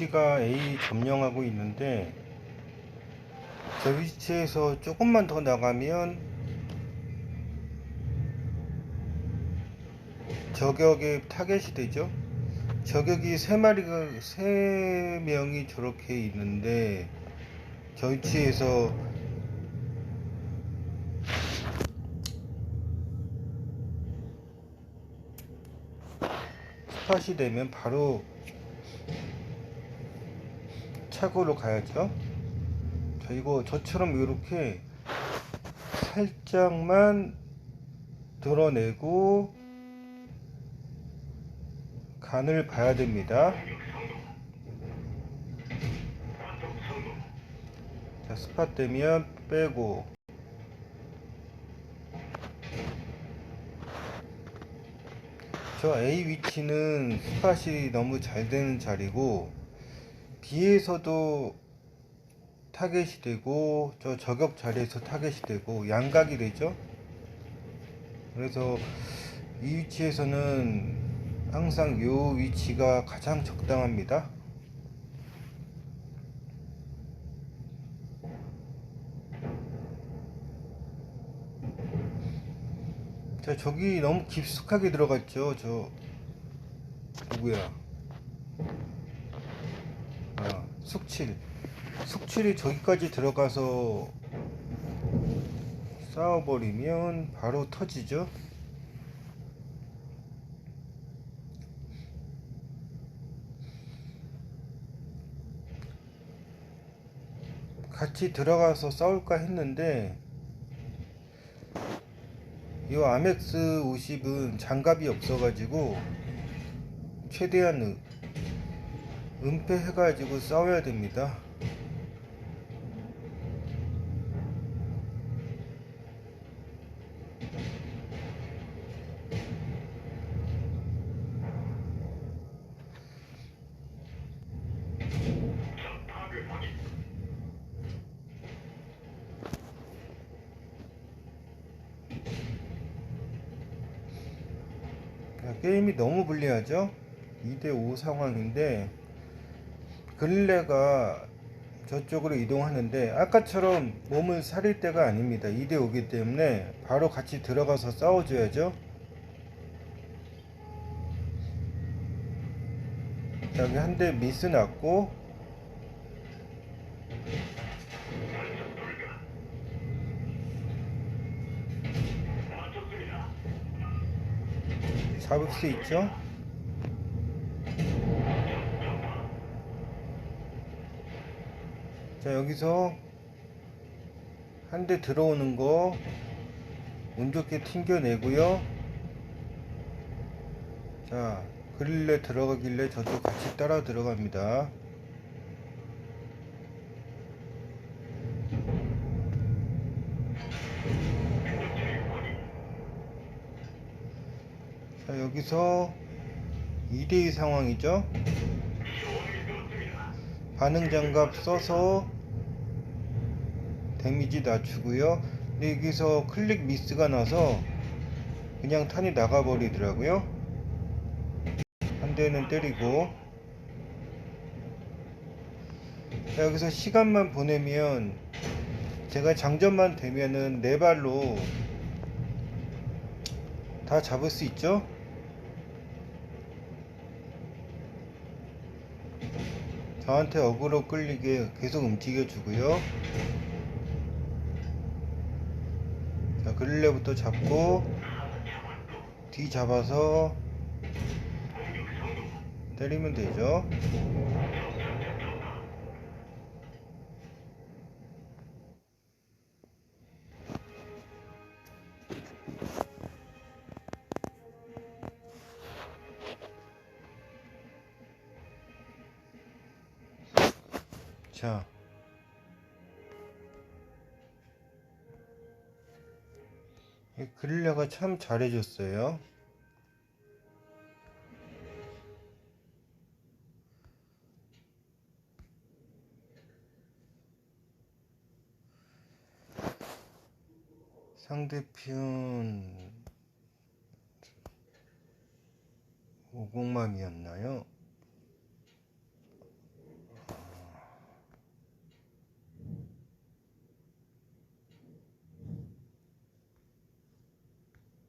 위치가 A 점령하고 있는데 저 위치에서 조금만 더 나가면 저격의 타겟이 되죠. 저격이 세 마리가 세 명이 저렇게 있는데 저 위치에서 스팟이 되면 바로 차고로 가야죠. 자, 이거 저처럼 이렇게 살짝만 드러내고 간을 봐야 됩니다. 자, 스팟 되면 빼고 저 A 위치는 스팟이 너무 잘 되는 자리고 B에서도 타겟이 되고 저 저격 자리에서 타겟이 되고 양각이 되죠. 그래서 이 위치에서는 항상 요 위치가 가장 적당합니다. 자, 저기 너무 깊숙하게 들어갔죠. 저 누구야? 아, 숙칠. 숙칠이 저기까지 들어가서 싸워버리면 바로 터지죠. 같이 들어가서 싸울까 했는데 이 아멕스 50은 장갑이 없어가지고 최대한 은- 은폐해가지고 싸워야 됩니다. 야, 게임이 너무 불리하죠? 2대5 상황인데 근래가 저쪽으로 이동하는데 아까처럼 몸을 사릴 때가 아닙니다. 2대5기 때문에 바로 같이 들어가서 싸워줘야죠. 여기 한 대 미스 났고 잡을 수 있죠? 자 여기서 한 대 들어오는 거 운 좋게 튕겨내고요. 자 그릴레 들어가길래 저도 같이 따라 들어갑니다. 자 여기서 2대2 상황이죠. 반응 장갑 써서 데미지 낮추고요 근데 여기서 클릭 미스가 나서 그냥 탄이 나가 버리더라고요 한 대는 때리고 자, 여기서 시간만 보내면 제가 장전만 되면은 네 발로 다 잡을 수 있죠? 저한테 어그로 끌리게 계속 움직여 주고요. 자, 그릴레부터 잡고 뒤 잡아서 때리면 되죠. 자. 그릴라가 참 잘해줬어요. 상대편 오공맘이었나요?